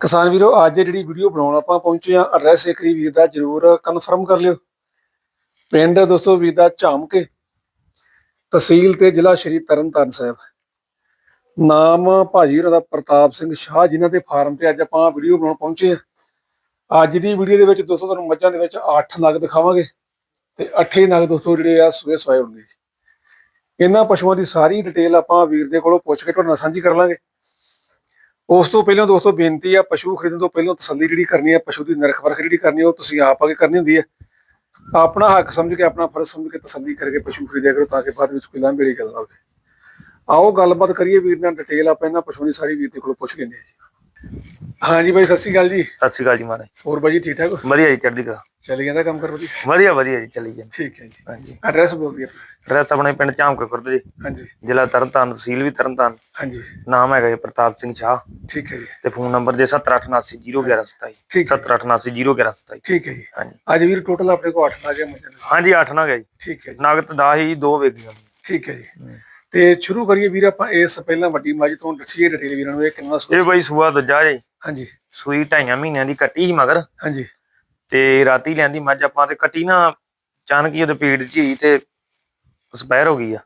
ਕਿਸਾਨ ਵੀਰੋ, ਅੱਜ ਜਿਹੜੀ ਵੀਡੀਓ ਬਣਾਉਣ ਆਪਾਂ ਪਹੁੰਚੇ ਆ ਐਡਰੈਸ ਇੱਕ ਵੀਰ ਦਾ ਜਰੂਰ ਕਨਫਰਮ ਕਰ ਲਿਓ। ਪਿੰਡ ਦੋਸਤੋ ਵੀਰ ਦਾ ਝਾਮਕੇ, ਤਹਿਸੀਲ ਤੇ ਜ਼ਿਲ੍ਹਾ ਸ਼੍ਰੀ ਤਰਨਤਾਰਨ ਸਾਹਿਬ। ਨਾਮ ਭਾਜੀ ਉਹਨਾਂ ਦਾ ਪ੍ਰਤਾਪ ਸਿੰਘ ਸ਼ਾਹ, ਜਿਨ੍ਹਾਂ ਦੇ ਫਾਰਮ ਤੇ ਅੱਜ ਆਪਾਂ ਵੀਡੀਓ ਬਣਾਉਣ ਪਹੁੰਚੇ ਆ ਅੱਜ ਦੀ ਵੀਡੀਓ ਦੇ ਵਿੱਚ ਦੋਸਤੋ ਤੁਹਾਨੂੰ ਮੱਝਾਂ ਦੇ ਵਿੱਚ 8 ਨਗ ਦਿਖਾਵਾਂਗੇ ਤੇ 8 ਨਗ ਦੋਸਤੋ ਜਿਹੜੇ ਆ ਸਵੇ ਸਵਾਏ ਹੋਣਗੇ। ਇਹਨਾਂ ਪਸ਼ੂਆਂ ਦੀ ਸਾਰੀ ਡਿਟੇਲ ਆਪਾਂ ਵੀਰ ਦੇ ਕੋਲੋਂ ਪੁੱਛ ਕੇ ਤੁਹਾਡੇ ਨਾਲ ਸਾਂਝੀ ਕਰ ਲਾਂਗੇ। ਉਸ ਤੋਂ ਪਹਿਲਾਂ ਦੋਸਤੋ ਬੇਨਤੀ ਆ, ਪਸ਼ੂ ਖਰੀਦਣ ਤੋਂ ਪਹਿਲਾਂ ਤਸੱਲੀ ਜਿਹੜੀ ਕਰਨੀ ਹੈ ਪਸ਼ੂ ਦੀ ਨਰਖ ਵਰਖ ਜਿਹੜੀ ਕਰਨੀ ਹੈ ਉਹ ਤੁਸੀਂ ਆਪ ਆ ਕੇ ਕਰਨੀ ਹੁੰਦੀ ਹੈ ਆਪਣਾ ਹੱਕ ਸਮਝ ਕੇ, ਆਪਣਾ ਫਰਜ਼ ਸਮਝ ਕੇ ਤਸੱਲੀ ਕਰਕੇ ਪਸ਼ੂ ਖਰੀਦਿਆ ਕਰੋ ਤਾਂ ਕਿ ਬਾਅਦ ਵਿੱਚ ਕੋਈ ਲਾਂਭੇੜੀ ਗੱਲ ਨਾ ਹੋਵੇ। ਆਓ ਗੱਲਬਾਤ ਕਰੀਏ ਵੀਰ ਨਾਲ ਡਿਟੇਲ ਆਪਾਂ ਇਹਨਾਂ ਪਸ਼ੂ ਦੀ ਸਾਰੀ ਵੀਰ ਦੇ ਕੋਲੋਂ ਪੁੱਛ ਲੈਂਦੇ ਹਾਂ ਜੀ। ਹਾਂਜੀ ਬਾਈ ਸਤਿ ਸ਼੍ਰੀ ਅਕਾਲ ਜੀ। ਸਤਿ ਸ਼੍ਰੀ ਅਕਾਲ ਜੀ ਮਹਾਰਾਜ। ਹੋਰ ਬਾਈ ਜੀ ਠੀਕ ਠਾਕ ਹੋ? ਵਧੀਆ ਜੀ ਚੜ੍ਹਦੀ ਕਲਾ। ਚੱਲੀ ਜਾਂਦਾ ਕੰਮ ਕਰ ਵਧੀਆ ਵਧੀਆ ਵਧੀਆ ਜੀ ਚੱਲੀ ਜਾਂਦੀ। ਠੀਕ ਹੈ ਜੀ। ਹਾਂਜੀ। ਐਡਰੈਸ ਬੋਲ ਦਿਓ। ਐਡਰੈਸ ਆਪਣੇ ਪਿੰਡ ਝਾਮਕੇ ਖੁਰਦ ਜੀ। ਹਾਂਜੀ। ਜ਼ਿਲ੍ਹਾ ਤਰਨਤਾਰਨ ਤਹਿਸੀਲ ਵੀ ਤਰਨਤਾਰਨ। ਹਾਂਜੀ। ਨਾਮ ਹੈਗਾ ਜੀ ਪ੍ਰਤਾਪ ਸਿੰਘ ਸ਼ਾਹ। ਠੀਕ ਹੈ ਜੀ। ਤੇ ਫੋਨ ਨੰਬਰ ਜੇ 7879011127 ਠੀਕ ਹੈ 7879011127 ਠੀਕ ਹੈ ਜੀ। ਹਾਂਜੀ। ਅੱਜ ਵੀਰ ਟੋਟਲ ਆਪਣੇ ਕੋਲ 8 ਨਾਗੇ ਮੱਝਾਂ ਨੇ ਹਾਂਜੀ 8 ਨਾ ਗਿਆ ਜੀ। ਠੀਕ ਹੈ ਜੀ। ਨਗਦ 10 ਹੀ ਦੋ ਵੇਗੀਆਂ ਠੀਕ ਹੈ ਜੀ। ਤੇ ਸ਼ੁਰੂ ਕਰੀਏ ਵੀਰ ਆਪਾਂ ਇਸ ਪਹਿਲਾਂ ਵੱਡੀ ਮੱਝ ਤੋਂ ਦੱਸੀਏ ਡਿਟੇਲ ਵੀਰਾਂ ਨੂੰ ਇਹ ਕਿੰਨਾ ਇਹ ਬਈ ਸੂਆ ਦੂਜਾ ਜੀ। ਹਾਂਜੀ। ਸੂਈ ਢਾਈਆਂ ਮਹੀਨਿਆਂ ਦੀ ਕੱਟੀ ਸੀ ਮਗਰ। ਹਾਂਜੀ। ਤੇ ਰਾਤੀ ਲਿਆਂਦੀ ਮੱਝ ਆਪਾਂ ਤੇ ਕੱਟੀ ਨਾ ਅਚਾਨਕ ਹੀ ਉਹਦੇ ਪੇਟ 'ਚ ਹੀ ਤੇ ਸਪੈਰ ਹੋ ਗਈ ਆ।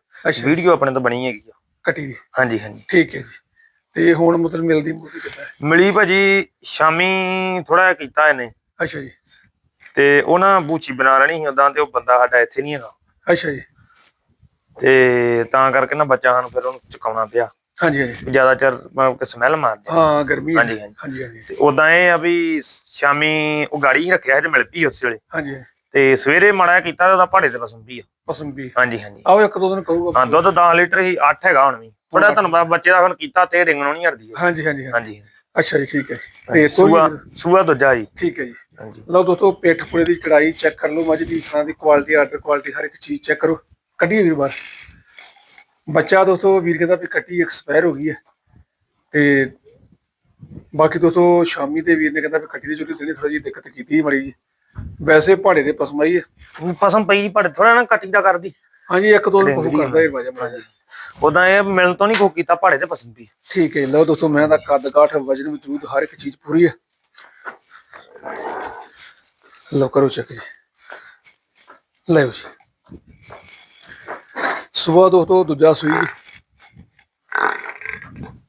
ਵੀਡੀਓ ਆਪਣੇ ਤੋਂ ਬਣੀ ਹੈਗੀ ਆ। ਕੱਟੀ ਦੀ। ਹਾਂਜੀ ਹਾਂਜੀ। ਠੀਕ ਹੈ ਜੀ। ਤੇ ਹੁਣ ਮਤਲਬ ਮਿਲਦੀ ਮੁਲਦੀ ਕਿੱਦਾਂ ਮਿਲੀ ਭਾਜੀ ਸ਼ਾਮੀ ਥੋੜਾ ਜਿਹਾ ਕੀਤਾ ਇਹਨੇ। ਅੱਛਾ ਜੀ। ਤੇ ਉਹ ਨਾ ਬੂਚੀ ਬਣਾ ਲੈਣੀ ਸੀ ਉਦਾਂ ਤੇ ਉਹ ਬੰਦਾ ਸਾਡਾ ਇੱਥੇ ਨਹੀਂ ਹੈਗਾ। ਅੱਛਾ ਜੀ। ਤੇ ਤਾਂ ਕਰਕੇ ਨਾ ਬੱਚਾ ਸਾਨੂੰ ਫਿਰ ਉਹਨੂੰ ਚੁਕਾਉਣਾ ਪਿਆ। ਹਾਂਜੀ ਹਾਂਜੀ। ਜ਼ਿਆਦਾ ਚਿਰ ਕਿ ਸਮੈਲ ਮਾਰਦੀ ਹਾਂ ਗਰਮੀ। ਹਾਂਜੀ, ਹਾਂਜੀ। ਤੇ ਉਦਾਂ ਇਹ ਆ ਵੀ ਸ਼ਾਮੀ ਉਹ ਗਾੜੀ ਹੀ ਰੱਖਿਆ ਸੀ ਤੇ ਮਿਲ ਪਈ ਉਸ ਵੇਲੇ। ਹਾਂਜੀ। ਤੇ ਸਵੇਰੇ ਮਾੜਾ ਕੀਤਾ ਤੇ ਉਹਦਾ ਭਾੜੇ ਤੇ ਪਸੰਦ ਆ। ਪਸੰਦ। ਹਾਂਜੀ ਹਾਂਜੀ। ਆਓ ਇੱਕ ਦੋ ਦਿਨ ਕਹੂਗਾ। ਹਾਂ ਦੁੱਧ 10 ਲੀਟਰ ਹੀ 8 ਹੈਗਾ ਹੁਣ ਵੀ। ਬੜਾ ਧੰਨਵਾਦ ਬੱਚੇ ਦਾ ਹੁਣ ਕੀਤਾ ਤੇ ਰਿੰਗਣੋਂ ਨਹੀਂ ਹਟਦੀ ਹੈ। ਹਾਂਜੀ ਹਾਂਜੀ ਹਾਂਜੀ। ਅੱਛਾ ਜੀ ਠੀਕ ਹੈ। ਤੇ ਤੋਂ ਸੂਆ ਸੂਆ ਦੂਜਾ ਜੀ। ਠੀਕ ਹੈ ਜੀ। ਹਾਂਜੀ। ਲਓ ਦੋਸਤੋ ਪੇਟ ਪੂਰੇ ਦੀ ਚੜਾਈ ਚੈੱਕ ਕਰ ਲਓ। ਮੱਝ ਦੀ ਤਰ੍ਹਾਂ ਦੀ ਕੁਆਲਿਟੀ ਆਰਡਰ ਕੁਆਲਿਟੀ ਹਰ ਇੱਕ ਚੀਜ਼ ਚੈੱਕ ਕਰੋ। ਕੱਢੀਏ ਵੀਰ ਬਾਹਰ ਬੱਚਾ ਦੋਸਤੋ ਵੀਰ ਕਹਿੰਦਾ ਵੀ ਕੱਟੀ ਐਕਸਪਾਇਰ ਹੋ ਗਈ ਹੈ। ਤੇ ਬਾਕੀ ਦੋਸਤੋ ਸ਼ਾਮੀ ਤੇ ਵੀਰ ਨੇ ਕਹਿੰਦਾ ਵੀ ਕੱਟੀ ਦੀ ਚੋਰੀ ਦੇਣੀ ਥੋੜੀ ਜਿਹੀ ਦਿੱਕਤ ਕੀਤੀ ਮੜੀ ਜੀ ਵੈਸੇ ਪਹਾੜੇ ਦੇ ਪਸਮਾਈ ਹੈ। ਪਸੰਦ ਪਈ ਭਾੜੇ ਥੋੜਾ ਨਾ ਕੱਟੀ ਦਾ ਕਰਦੀ। ਹਾਂਜੀ ਇੱਕ ਦੋ ਪਹੂ ਕਰਦਾ ਇਹ ਵਜਾ ਮਾੜਾ। ਉਦਾਂ ਇਹ ਮਿਲਣ ਤੋਂ ਨਹੀਂ ਕੋ ਕੀਤਾ ਭਾੜੇ ਤੇ ਪਸੰਦ ਵੀ ਠੀਕ ਹੈ ਲਓ ਦੋਸਤੋ ਮੈਂ ਦਾ ਕੱਦ ਕਾਠ ਵਜਨ ਵਜੂਦ ਹਰ ਇੱਕ ਚੀਜ਼ ਪੂਰੀ ਹੈ। ਲਓ ਕਰੋ ਚੈੱਕ ਜੀ। ਲੈ ਜੀ। ਸਵੇਰ ਦੋਸਤੋ ਦੂਜਾ ਸੂਈ।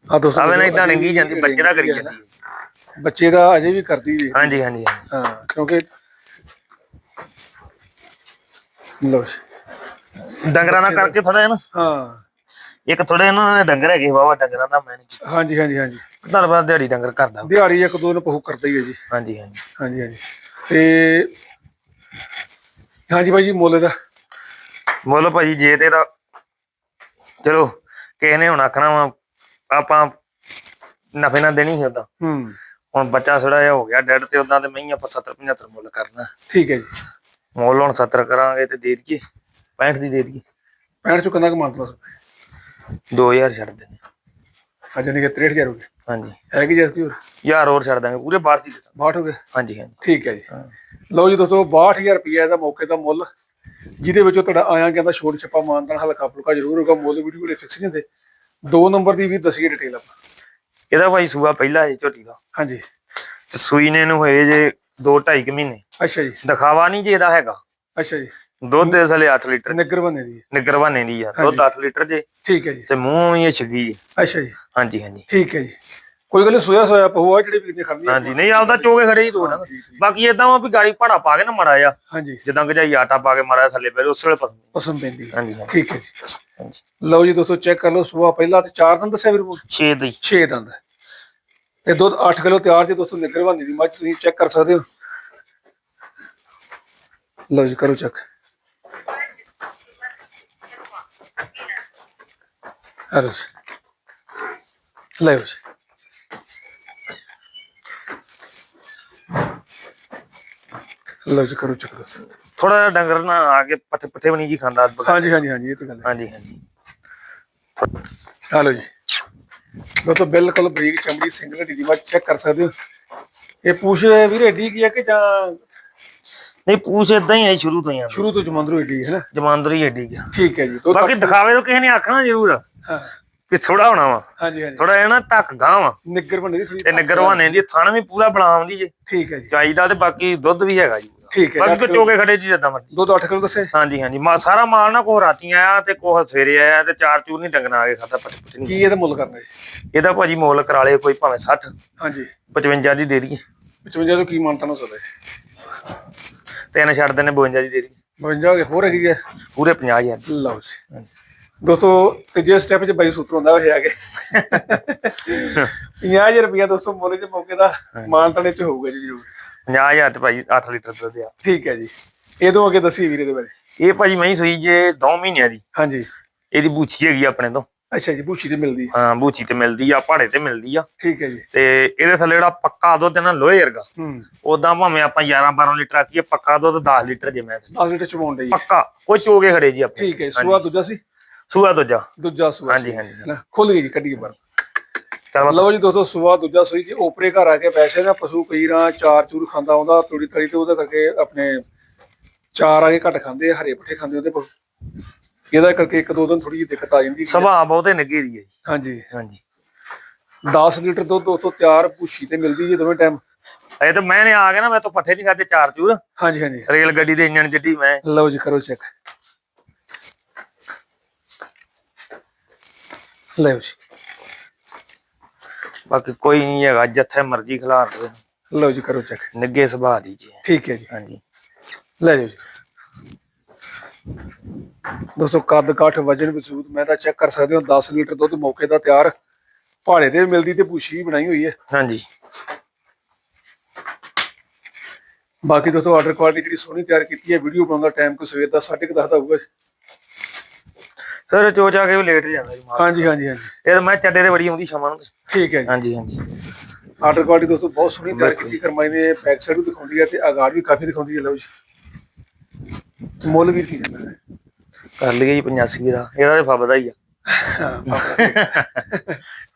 ਆ ਦੋਸਤੋ ਆਵੇ ਨਾ ਇਦਾਂ ਡੰਗੀ ਜਾਂਦੀ ਬੱਚੇ ਦਾ ਕਰੀ ਜਾਂਦੀ। ਬੱਚੇ ਦਾ ਅਜੇ ਵੀ ਕਰਦੀ ਜੀ ਹਾਂਜੀ ਹਾਂਜੀ। ਹਾਂ ਕਿਉਂਕਿ ਜੀ। ਡੰਗਰਾਂ ਦਾ ਕਰਕੇ ਥੋੜਾ ਨਾ। ਹਾਂ। ਇੱਕ ਥੋੜੇ ਇਹਨਾਂ ਦੇ ਡੰਗਰ ਹੈਗੇ ਵਾਵਾ ਡੰਗਰਾਂ ਦਾ ਮੈਂ ਨਹੀਂ ਹਾਂਜੀ ਹਾਂਜੀ ਹਾਂਜੀ। ਧੰਨਵਾਦ ਦਿਹਾੜੀ ਡੰਗਰ ਕਰਦਾ। ਦਿਹਾੜੀ ਇੱਕ ਦੋ ਨੂੰ ਪਹੂ ਕਰਦਾ ਹੀ ਹੈ ਜੀ। ਹਾਂਜੀ ਹਾਂਜੀ। ਹਾਂਜੀ ਹਾਂਜੀ। ਤੇ ਹਾਂਜੀ ਭਾਈ ਜੀ ਮੁੱਲ ਦਾ ਬੋਲੋ ਭਾਜੀ ਜੇ ਤੇ ਦਾ ਚਲੋ ਕਿਸੇ ਨੇ ਹੁਣ ਆਖਣਾ ਵਾ ਆਪਾਂ ਨਫੇ ਨਾ ਦੇਣੀ ਸੀ ਉਦਾਂ ਹੂੰ। ਹੁਣ ਬੱਚਾ ਥੋੜਾ ਜਿਹਾ ਹੋ ਗਿਆ ਡੈਡ ਤੇ ਉਦਾਂ ਤੇ ਮੈਂ ਆਪਾਂ 70 75 ਮੁੱਲ ਕਰਨਾ। ਠੀਕ ਹੈ ਜੀ। ਮੁੱਲ ਹੁਣ 70 ਕਰਾਂਗੇ ਤੇ ਦੇ ਦਈਏ 65 ਦੀ ਦੇ ਦਈਏ। 65 ਚੋਂ ਕਿੰਨਾ ਕੁ ਮੰਨ ਲਓ 2000 ਛੱਡ ਦਿੰਦੇ। ਅੱਜ ਨਹੀਂ ਕਿ 63000 ਹੋ ਗਏ। ਹਾਂਜੀ। ਹੈ ਕਿ ਜੈਸ ਕੀ ਹੋਰ? ਯਾਰ ਹੋਰ ਛੱਡ ਦਾਂਗੇ ਪੂਰੇ ਬਾਹਰ ਦੀ ਦੇ ਦਾਂਗੇ। 62 ਹੋ ਗਏ? ਹਾਂਜੀ ਹਾਂਜੀ। ਠੀਕ ਹੈ ਜੀ। ਲਓ ਜੀ ਦੋਸਤੋ 62000 ਰੁਪਏ ਦਾ ਮੌਕੇ ਦਾ ਮੁੱਲ। ਜਿਹਦੇ ਵਿੱਚੋਂ ਤੁਹਾਡਾ ਆਇਆ ਕਹਿੰਦਾ ਛੋਟ ਛੱਪਾ ਮਾਨਤਨ ਹਲਕਾ ਫੁਲਕਾ ਜ਼ਰੂਰ ਹੋਗਾ ਮੁੱਲ ਵੀਡੀਓ ਦੇ ਫਿਕਸ ਨਹੀਂ ਹੁੰਦੇ ਦੋ ਨੰਬਰ ਦੀ ਵੀ ਦਸੀਏ ਡਿਟੇਲ ਆਪਾਂ। ਇਹਦਾ ਭਾਈ ਸੂਆ ਪਹਿਲਾ ਹੈ ਝੋਟੀ ਦਾ। ਹਾਂਜੀ। ਤੇ ਸੂਈ ਨੇ ਨੂੰ ਹੋਏ ਜੇ 2 2.5 ਮਹੀਨੇ। ਅੱਛਾ ਜੀ। ਦਿਖਾਵਾ ਨਹੀਂ ਜੇ ਇਹਦਾ ਹੈਗਾ। ਅੱਛਾ ਜੀ। ਦੁੱਧ ਦੇ ਥਲੇ 8 ਲੀਟਰ। ਨਿੱਗਰ ਬਣੇ ਦੀ ਹੈ। ਨਿੱਗਰ ਬਹਾਨੇ ਦੀ ਆ। ਦੁੱਧ 8 ਲੀਟਰ ਜੇ। ਠੀਕ ਹੈ ਜੀ। ਤੇ ਮੂੰਹ ਇਹ ਛਗੀ ਅੱਛਾ ਜੀ। ਹਾਂਜੀ ਹਾਂਜੀ। ਠੀਕ ਹੈ ਜੀ। ਕੋਈ ਗੱਲ ਨੀ, ਸੋਇਆ ਸੋਇਆ ਪਹੂਆ ਜਿਹੜੇ ਵੀਰ ਨੇ ਖੜਨੀ ਆ। ਹਾਂਜੀ ਨਹੀਂ ਆਪਦਾ ਚੋਗੇ ਖੜੇ ਹੀ ਦੋ ਨਾ। ਬਾਕੀ ਇਦਾਂ ਵਾ ਵੀ ਗਾੜੀ ਭਾੜਾ ਪਾ ਕੇ ਨਾ ਮੜਾ ਆ ਹਾਂਜੀ। ਜਿੱਦਾਂ ਗਜਾਈ ਆਟਾ ਪਾ ਕੇ ਮੜਾ ਥੱਲੇ ਪੈ ਉਸ ਵੇਲੇ ਪਸੰਦ। ਪਸੰਦ ਪੈਂਦੀ ਹੈ ਹਾਂਜੀ ਹਾਂਜੀ। ਠੀਕ ਹੈ ਜੀ। ਹਾਂਜੀ। ਲਓ ਜੀ ਦੋਸਤੋ ਚੈੱਕ ਕਰ ਲਓ ਸੁਬਾ ਪਹਿਲਾਂ ਤੇ ਚਾਰ ਦਿਨ ਦੱਸਿਆ ਵੀਰ 6 ਦੀ 6 ਦੰਦ। ਤੇ ਦੁੱਧ 8 ਕਿਲੋ ਤਿਆਰ ਜੇ ਦੋਸਤੋ ਨਿੱਗਰ ਬਣੀ ਦੀ ਮੱਝ ਤੁਸੀਂ ਚੈੱਕ ਕਰ ਸਕਦੇ ਹੋ। ਲਓ ਜੀ ਕਰੋ ਚੈੱਕ। ਆ ਲਓ ਜੀ ਲੈ ਜੀ ਲਓ ਜੀ ਕਰੋ ਚੈੱਕ ਦੱਸੋ ਥੋੜਾ ਜਿਹਾ ਡੰਗਰ ਨਾ ਆ ਕੇ ਪੱਠੇ ਪੱਠੇ ਬਣੀ ਜੀ ਖਾਂਦਾ ਹਾਂਜੀ ਹਾਂਜੀ ਹਾਂਜੀ ਇਹ ਤਾਂ ਗੱਲ ਹੈ। ਹਾਂਜੀ ਹਾਂਜੀ। ਆ ਲਓ ਜੀ। ਦੋਸਤੋ ਬਿਲਕੁਲ ਬਰੀਕ ਚਮੜੀ ਸਿੰਗਲ ਦੀ ਮੱਝ ਚੈੱਕ ਕਰ ਸਕਦੇ ਹੋ। ਇਹ ਪੂਛ ਵੀਰੇ ਏਡੀ ਕੀ ਹੈ ਕਿ ਜਾਂ ਨਹੀਂ ਪੂਛ ਇਦਾਂ ਹੀ ਹੈ ਸ਼ੁਰੂ ਤੋਂ ਹੀ ਆ। ਸ਼ੁਰੂ ਤੋਂ ਜਮੰਦਰੂ ਏਡੀ ਹੈ ਨਾ? ਜਮਾਂਦਰੀ ਏਡੀ ਗਿਆ ਠੀਕ ਹੈ ਜੀ ਤੋਂ ਬਾਕੀ ਦਿਖਾਵੇ ਤੋਂ ਕਿਸੇ ਨੇ ਆਖਣਾ ਜ਼ਰੂਰ। ਹਾਂ। ਥੋੜਾ ਹੋਣਾ ਵਾ। ਹਾਂਜੀ ਹਾਂਜੀ। ਥੋੜਾ ਜਿਹਾ ਨਾ ਧੱਕ ਗਾਂ ਵਾ। ਨਿੱਗਰ ਬਣੀ ਦੀ ਥੋੜੀ ਤੇ ਨਗਰਵਾਨੇ ਦੀ ਥਣ ਵੀ ਪੂਰਾ ਬਣਾਉਂਦੀ ਜੇ। ਠੀਕ ਹੈ ਜੀ। ਚਾਹੀਦਾ ਤੇ ਬਾਕੀ ਦੁੱਧ ਵੀ ਹੈਗਾ ਜੀ। ਠੀਕ ਹੈ ਬਾਕੀ ਤੇ ਚੋਕੇ ਖੜੇ ਜੀ ਜਿੱਦਾਂ ਮਰਜ਼ੀ। ਦੁੱਧ 8 ਕਿਲੋ ਦੱਸੇ। ਹਾਂਜੀ ਹਾਂਜੀ। ਮਾ ਸਾਰਾ ਮਾਲ ਨਾ ਕੋ ਰਾਤੀ ਆਇਆ ਤੇ ਕੋ ਸਵੇਰੇ ਆਇਆ ਤੇ ਚਾਰ ਚੂਰ ਨਹੀਂ ਡੰਗਣਾ ਆ ਕੇ ਖਾਦਾ ਪੱਟ ਪੱਟ ਨਹੀਂ ਕੀ ਇਹਦਾ ਮੁੱਲ ਕਰਨਾ ਜੀ? ਇਹਦਾ ਭਾਜੀ ਮੁੱਲ ਕਰਾ ਲੇ ਕੋਈ ਭਾਵੇਂ 60 ਹਾਂਜੀ। 55 ਦੀ ਦੇ ਦਈਏ। 55 ਤੋਂ ਕੀ ਮਾਨਤਾ ਨਾ ਸਕਦਾ ਜੀ ਤਿੰਨ ਛੱਡ ਦਿੰਨੇ 52 ਦੀ ਦੇ ਦਈਏ। 52 ਕੇ ਹੋਰ ਹੈਗੀ ਹੈ? ਪੂਰੇ 50000 ਦੀ। ਲਓ ਜੀ। ਦੋਸਤੋ ਤੀਜੇ ਸਟੈਪ 'ਚ ਬਾਈ ਸੂਤਰ ਹੁੰਦਾ ਹੋਇਆ ਆਗੇ 50000 ਰੁਪਇਆ ਦੋਸਤੋ ਮੁੱਲ ਦੇ ਮੌਕੇ ਦਾ ਮਾਨਤਾਨੇ 'ਚ ਹੋਊਗਾ ਜੀ ਜ਼ਰੂਰ। 50000 ਤੇ ਭਾਜੀ 8 ਲੀਟਰ ਦੁੱਧ ਆ। ਠੀਕ ਹੈ ਜੀ। ਇਹ ਤੋਂ ਅੱਗੇ ਦੱਸੀ ਵੀਰੇ ਦੇ ਬਾਰੇ। ਇਹ ਭਾਜੀ ਮੈਂ ਸੂਈ ਜੇ 2 ਮਹੀਨਿਆਂ ਦੀ। ਹਾਂਜੀ। ਇਹਦੀ ਬੂਛੀ ਹੈਗੀ ਆਪਣੇ ਤੋਂ। ਅੱਛਾ ਜੀ ਬੂਸ਼ੀ ਤੇ ਮਿਲਦੀ ਹੈ ਬੂਛੀ ਤੇ ਮਿਲਦੀ ਆ ਪਹਾੜੇ ਤੇ ਮਿਲਦੀ ਆ। ਠੀਕ ਹੈ ਜੀ। ਤੇ ਇਹਦੇ ਥੱਲੇ ਜਿਹੜਾ ਪੱਕਾ ਦੁੱਧ ਹੈ ਨਾ ਲੋਹੇ ਵਰਗਾ ਹੂੰ। ਉਦਾਂ ਭਾਵੇਂ ਆਪਾਂ 11 12 ਲੀਟਰ ਆਖੀਏ ਪੱਕਾ ਦੁੱਧ 10 ਲੀਟਰ ਜੇ ਮੈਂ। 10 ਲੀਟਰ ਚਵਾਉਣ ਲਈ ਪੱਕਾ ਕੋਈ ਚੋਗੇ ਖੜੇ ਜੀ ਆਪਣੇ ਠੀਕ ਹੈ ਸੂਆ ਦੂਜਾ ਸੀ? ਸੂਆ ਦੂਜਾ। ਦੂਜਾ ਸੂਆ ਹਾਂਜੀ ਹਾਂਜੀ ਹੈ ਨਾ ਖੁੱਲ ਗਈ ਜੀ ਕੱਢੀ ਬਾਹਰ ਚਲ ਲਓ ਜੀ ਦੋਸਤੋ ਸੂਆ ਦੂਜਾ ਸੂਈ ਜੀ ਓਪਰੇ ਘਰ ਆ ਕੇ ਬੈਠੇ ਨਾ ਪਸ਼ੂ ਕਈ ਰਾਂ ਚਾਰ ਚੂਰ ਖਾਂਦਾ ਆਉਂਦਾ ਤੂੜੀ ਤੜੀ ਤੇ ਉਹਦੇ ਕਰਕੇ ਆਪਣੇ ਚਾਰ ਆ ਕੇ ਘੱਟ ਖਾਂਦੇ ਆ, ਹਰੇ ਪੱਠੇ ਖਾਂਦੇ ਉਹਦੇ ਕੋਲ ਇਹਦਾ ਕਰਕੇ ਇੱਕ ਦੋ ਦਿਨ ਥੋੜੀ ਜਿਹੀ ਦਿੱਕਤ ਆ ਜਾਂਦੀ ਹੈ। ਸੁਭਾਅ ਬਹੁਤੇ ਨਿੱਗੇ ਦੀ ਹੈ ਜੀ। ਹਾਂਜੀ। ਹਾਂਜੀ। 10 ਲੀਟਰ ਦੁੱਧ ਦੋਸਤੋ ਤਿਆਰ ਪੁੱਛੀ ਤੇ ਮਿਲਦੀ ਜੀ ਦੋਵੇਂ ਟਾਈਮ ਇਹ ਤਾਂ ਮੈਨੇ ਆ ਗਿਆ ਨਾ ਮੈਂ ਤਾਂ ਪੱਠੇ ਨਹੀਂ ਖਾਦੇ ਚਾਰ ਚੂਰ। ਹਾਂਜੀ ਹਾਂਜੀ। ਰੇਲ ਗੱਡੀ ਦੇ ਇੰਜਣ ਜਿੱਡੀ ਮੈਂ। ਲਓ ਜੀ ਕਰੋ ਚੈੱਕ ਲਓ ਜੀ। ਬਾਕੀ ਕੋਈ ਨਹੀਂ ਹੈਗਾ ਜਿੱਥੇ ਮਰਜ਼ੀ ਖਿਲਾਰ ਦੇ ਲਓ ਜੀ ਕਰੋ ਚੈੱਕ ਨਿੱਗੇ ਸੁਭਾਅ ਦੀ ਜੀ। ਠੀਕ ਹੈ ਜੀ। ਹਾਂਜੀ। ਲੈ ਜਾਓ ਜੀ। ਦੋਸਤੋ ਕੱਦ ਕਾਠ ਵਜਨ ਵਸੂਦ ਮੈਂ ਤਾਂ ਚੈੱਕ ਕਰ ਸਕਦੇ ਹੋ 10 ਲੀਟਰ ਦੁੱਧ ਮੌਕੇ ਦਾ ਤਿਆਰ। ਪਹਾੜੇ ਤੇ ਮਿਲਦੀ ਤੇ ਪੂਛੀ ਵੀ ਬਣਾਈ ਹੋਈ ਹੈ। ਹਾਂਜੀ। ਬਾਕੀ ਦੋਸਤੋ ਆਰਡਰ ਕੁਆਲਿਟੀ ਜਿਹੜੀ ਸੋਹਣੀ ਤਿਆਰ ਕੀਤੀ ਹੈ ਵੀਡੀਓ ਬਣਾਉਣ ਦਾ ਟਾਈਮ ਕੋ ਸਵੇਰ ਦਾ 10:30 ਦਾ ਹੋਊਗਾ। ਸਰ ਚੋਚਾ ਕੇ ਵੀ ਲੇਟ ਜਾਂਦਾ ਜੀ ਮਾਲ ਹਾਂਜੀ ਹਾਂਜੀ ਹਾਂਜੀ। ਇਹ ਮੈਂ ਚੱਡੇ ਤੇ ਬੜੀ ਆਉਂਦੀ ਸ਼ਾਮਾਂ ਨੂੰ। ਠੀਕ ਹੈ ਜੀ। ਹਾਂਜੀ ਹਾਂਜੀ। ਆਰਡਰ ਕੁਆਲਿਟੀ ਦੋਸਤੋ ਬਹੁਤ ਸੋਹਣੀ ਤਿਆਰ ਕੀਤੀ ਕਰਮਾਈ ਨੇ ਬੈਕ ਸਾਈਡ ਵੀ ਦਿਖਾਉਂਦੀ ਹੈ ਤੇ ਆਗਾੜ ਵੀ ਕਾਫੀ ਦਿਖਾਉਂਦੀ ਹੈ ਲਓ ਜੀ। ਮੁੱਲ ਵੀ ਕੀ ਜਾਂਦਾ ਹੈ? ਕਰ ਲਈਏ ਜੀ 85 ਦਾ ਇਹਦਾ ਤੇ ਫੱਬਦਾ ਹੀ ਆ।